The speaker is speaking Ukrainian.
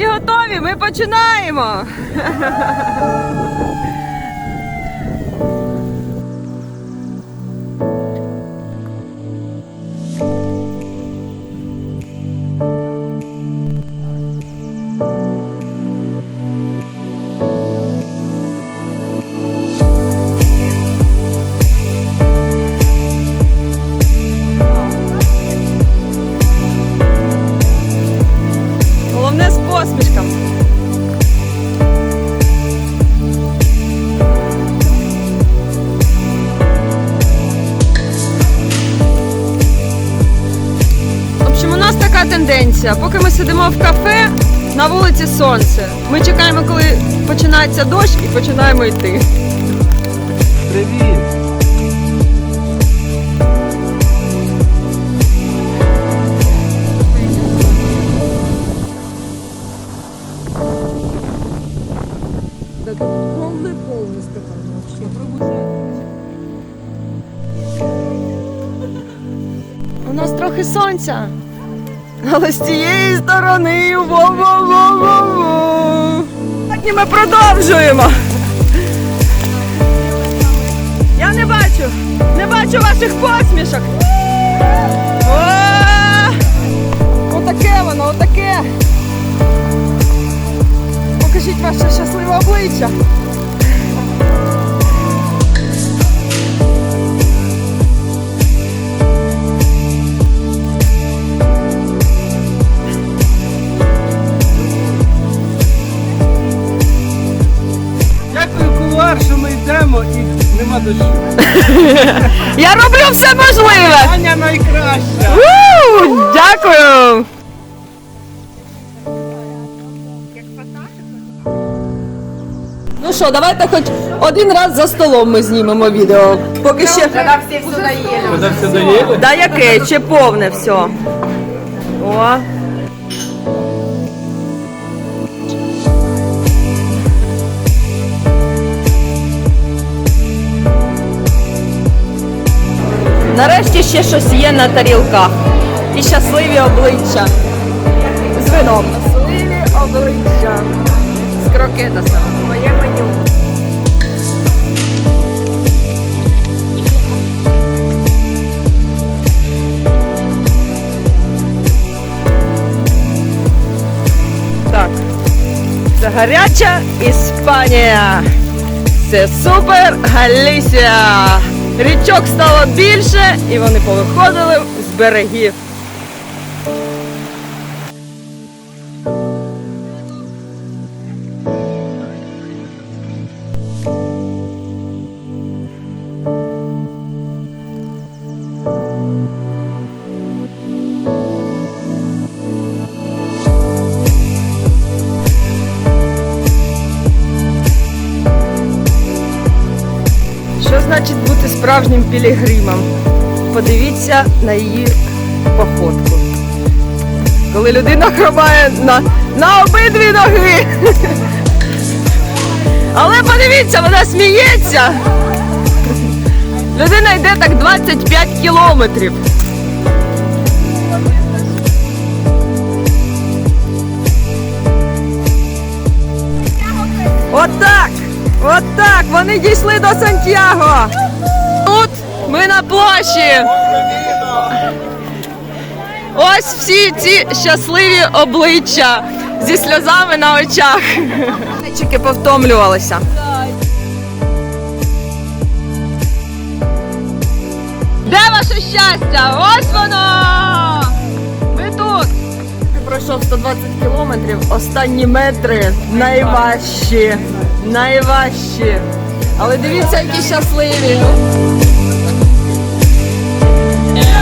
Всі готові? Ми починаємо. тенденція. Поки ми сидимо в кафе, на вулиці сонце. Ми чекаємо, коли починається дощ і починаємо йти. Привіт! У нас трохи сонця. Але з цієї сторони. Во-во-во-во-во. Так і ми продовжуємо. Я не бачу, не бачу ваших посмішок. Отаке воно, отаке. Покажіть ваше щасливе обличчя. Що ми йдемо і нема дощу. Я роблю все можливе. Аня найкраща! Дякую. Ну що, давайте хоч один раз за столом ми знімемо відео. Поки ще. Все доїли? Да яке? Ще повне все. О. Нарешті ще щось є на тарілках. І щасливі обличчя. З вином. Щасливі обличчя. З крокетасом. Моє меню. Так. Це гаряча Іспанія. Це супер Галісія. Річок стало більше і вони повиходили з берегів. Бути справжнім пілігримом? Подивіться на її походку. Коли людина хромає на, на обидві ноги. Але подивіться, вона сміється. Людина йде так 25 кілометрів. Отак! Отак! Вони дійшли до Сантьяго! Ми на площі. Ось всі ці щасливі обличчя зі сльозами на очах. Чики повтомлювалися. Де ваше щастя? Ось воно! Ми тут! Ти пройшов 120 кілометрів, останні метри найважчі, найважчі. Але дивіться, які щасливі. Hallelujah.